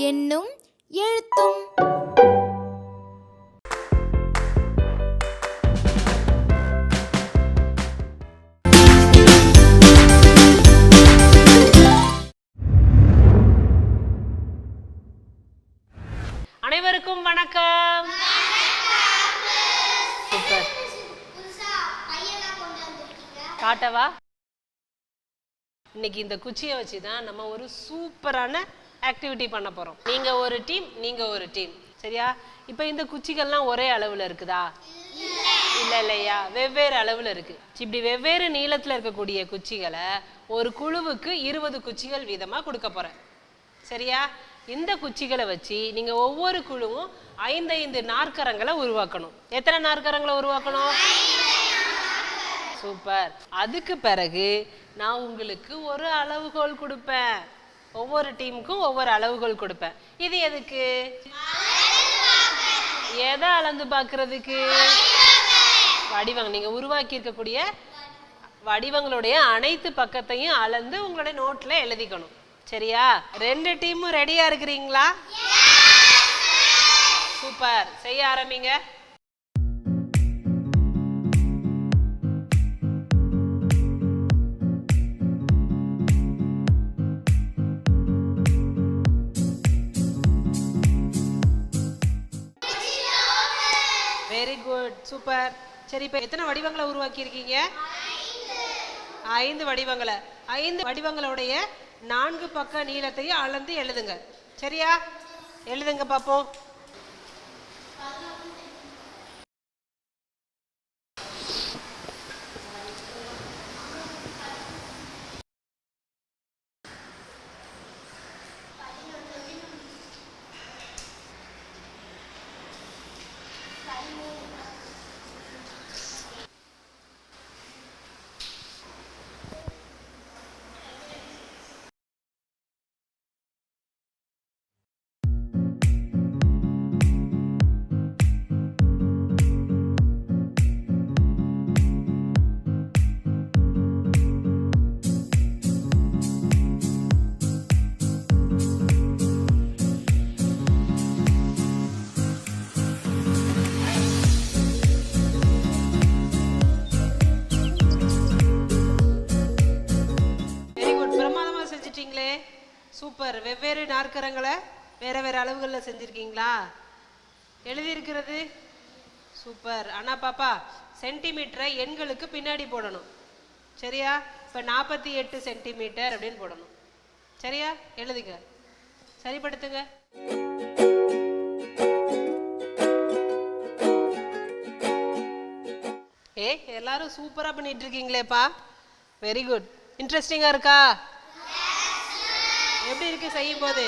என்னும் எழுத்தும். காட்டவா? இன்னைக்கு இந்த குச்சியை வச்சு தான் நம்ம ஒரு சூப்பரான ஆக்டிவிட்டி பண்ண போறோம். நீங்க ஒரு டீம் நீங்க ஒரு டீம் சரியா? இப்போ இந்த குச்சிகள்லாம் ஒரே அளவுல இருக்குதா? இல்ல. இல்லையா? வெவ்வேறு அளவுல இருக்கு. இப்படி வெவ்வேறு நீளத்துல இருக்கக்கூடிய குச்சிகளை ஒரு குழுவுக்கு இருபது குச்சிகள் வீதமா கொடுக்க போறேன். சரியா? இந்த குச்சிகளை வச்சு நீங்க ஒவ்வொரு குழுவும் ஐந்து ஐந்து நாற்கரங்களை உருவாக்கணும். எத்தனை நாற்கரங்களை உருவாக்கணும்? சூப்பர். அதுக்கு பிறகு நான் உங்களுக்கு ஒரு அளவுகோல் கொடுப்பேன். ஒவ்வொரு டீமுக்கும் ஒவ்வொரு அளவுகோல் கொடுப்பேன். இது எதுக்கு? எதை அளந்து பார்க்கிறதுக்கு? வடிவங்க நீங்க உருவாக்கி இருக்கக்கூடிய வடிவங்களுடைய அனைத்து பக்கத்தையும் அளந்து உங்களுடைய நோட்ல எழுதிக்கணும். சரியா? ரெண்டு டீமும் ரெடியா இருக்கிறீங்களா? சூப்பர். செய்ய ஆரம்பிங்க. குட் சூப்பர் சரி இப்போ எத்தனை வடிவங்களை உருவாக்கி இருக்கீங்க ஐந்து வடிவங்களை. ஐந்து வடிவங்களுடைய நான்கு பக்க நீளத்தையும் அளந்து எழுதுங்க. சரியா? எழுதுங்க பாப்போம். செஞ்சிட்டீங்களே சூப்பர். வெவ்வேறு நாற்கரங்களை வேற வேற அளவுகளில் செஞ்சுருக்கீங்களா? எழுதியிருக்கிறது? சூப்பர். ஆனால் பாப்பா சென்டிமீட்டரை எண்களுக்கு பின்னாடி போடணும். சரியா? இப்போ நாற்பத்தி எட்டு சென்டிமீட்டர் அப்படின்னு போடணும். சரியா? எழுதுங்க. சரிப்படுத்துங்க. ஏ எல்லாரும் சூப்பராக பண்ணிட்டு இருக்கீங்களேப்பா. வெரி குட் இன்ட்ரெஸ்டிங்காக இருக்கா? எப்படி இருக்கு செய்யும் போது?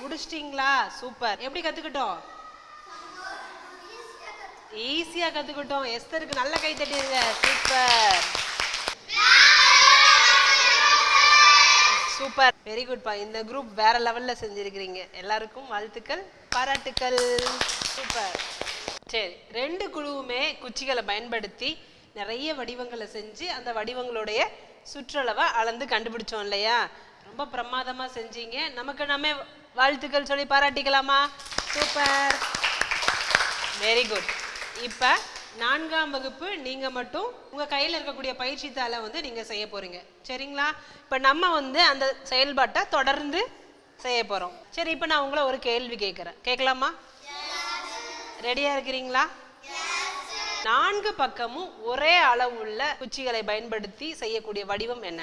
முடிச்சிட்டிங்களா? சூப்பர். எப்படி கத்துக்கிட்டோம்? ஈஸியா கத்துக்கிட்டோம். எஸ்தருக்கு நல்ல கை தட்டிடுங்க சூப்பர். சூப்பர். வெரி குட்பா இந்த குரூப் வேற லெவல்ல செஞ்சிருக்கிறீங்க. எல்லாருக்கும் வாழ்த்துக்கள் பாராட்டுக்கள். சூப்பர். சரி ரெண்டு குழுவுமே குச்சிகளை பயன்படுத்தி நிறைய வடிவங்களை செஞ்சு அந்த வடிவங்களுடைய சுற்றளவை அளந்து கண்டுபிடிச்சோம் இல்லையா? ரொம்ப பிரமாதமாக செஞ்சீங்க. நமக்கு நம்ம வாழ்த்துக்கள் சொல்லி பாராட்டிக்கலாமா? சூப்பர். வெரி குட் இப்போ நான்காம் வகுப்பு நீங்கள் மட்டும் உங்கள் கையில் இருக்கக்கூடிய பயிற்சி தாளை வந்து நீங்கள் செய்ய போகிறீங்க சரிங்களா? இப்போ நம்ம வந்து அந்த செயல்பாட்டை தொடர்ந்து செய்ய போகிறோம் சரி இப்போ நான் உங்களை ஒரு கேள்வி கேட்குறேன் கேட்கலாமா? ரெடியாக இருக்கிறீங்களா? நான்கு பக்கமும் ஒரே அளவுள்ள குச்சிகளை பயன்படுத்தி செய்யக்கூடிய வடிவம் என்ன?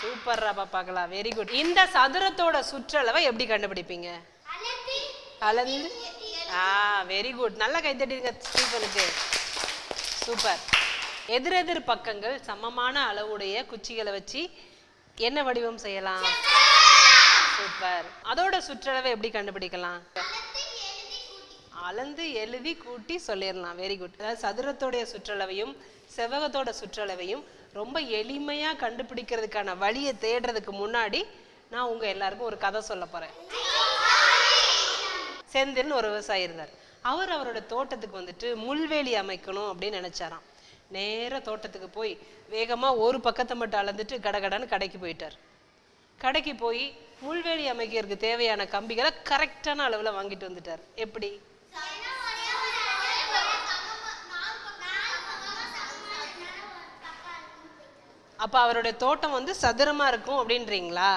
சூப்பர்ரா பாப்பாங்களா வெரி குட் இந்த சதுரத்தோட சுற்றளவை எப்படி கண்டுபிடிப்பீங்க? கலந்து? ஆ வெரி குட் நல்லா கைத்தட்டிருங்க ஸ்டீஃபனுக்கு சூப்பர். எதிரெதிர் பக்கங்கள் சமமான அளவுடைய குச்சிகளை வச்சு என்ன வடிவம் செய்யலாம்? சூப்பர். அதோட சுற்றளவை எப்படி கண்டுபிடிக்கலாம்? அளந்து எழுதி கூட்டி சொல்லிடலாம். வெரி குட் அதாவது சதுரத்தோடைய சுற்றளவையும் செவ்வகத்தோட சுற்றளவையும் ரொம்ப எளிமையாக கண்டுபிடிக்கிறதுக்கான வழியை தேடுறதுக்கு முன்னாடி நான் உங்கள் எல்லாருக்கும் ஒரு கதை சொல்ல போகிறேன் செந்தில்னு ஒரு விவசாயி இருந்தார். அவர் அவரோட தோட்டத்துக்கு வந்துட்டு முள்வேலி அமைக்கணும் அப்படின்னு நினைச்சாராம். நேர தோட்டத்துக்கு போய் வேகமாக ஒரு பக்கத்தை மட்டும் அளந்துட்டு கடகடன்னு கடைக்கு போயிட்டார். கடைக்கு போய் முள்வேலி அமைக்கிறதுக்கு தேவையான கம்பிகளை கரெக்டான அளவில் வாங்கிட்டு வந்துட்டார். எப்படி? அப்போ அவருடைய தோட்டம் வந்து சதுரமா இருக்கும் அப்படின்றீங்களா?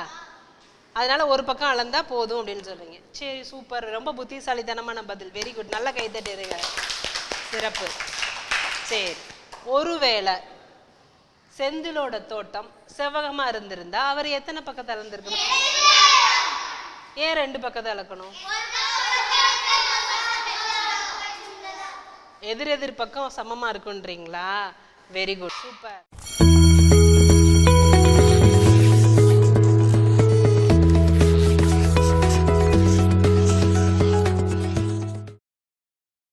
அதனால ஒரு பக்கம் அளந்தா போதும் அப்படின்னு சொல்றீங்க. சரி சூப்பர் ரொம்ப புத்திசாலித்தனமான பதில். வெரி குட் நல்ல கை தட்டிடுங்க. சிறப்பு. சரி. ஒருவேளை செந்திலோட தோட்டம் செவ்வகமா இருந்திருந்தா அவர் எத்தனை பக்கத்தை அளந்திருக்கணும் ஏன் ரெண்டு பக்கத்தை அளக்கணும்? எதிர் எதிர் பக்கம் சமமாக இருக்குன்றீங்களா? Very good super.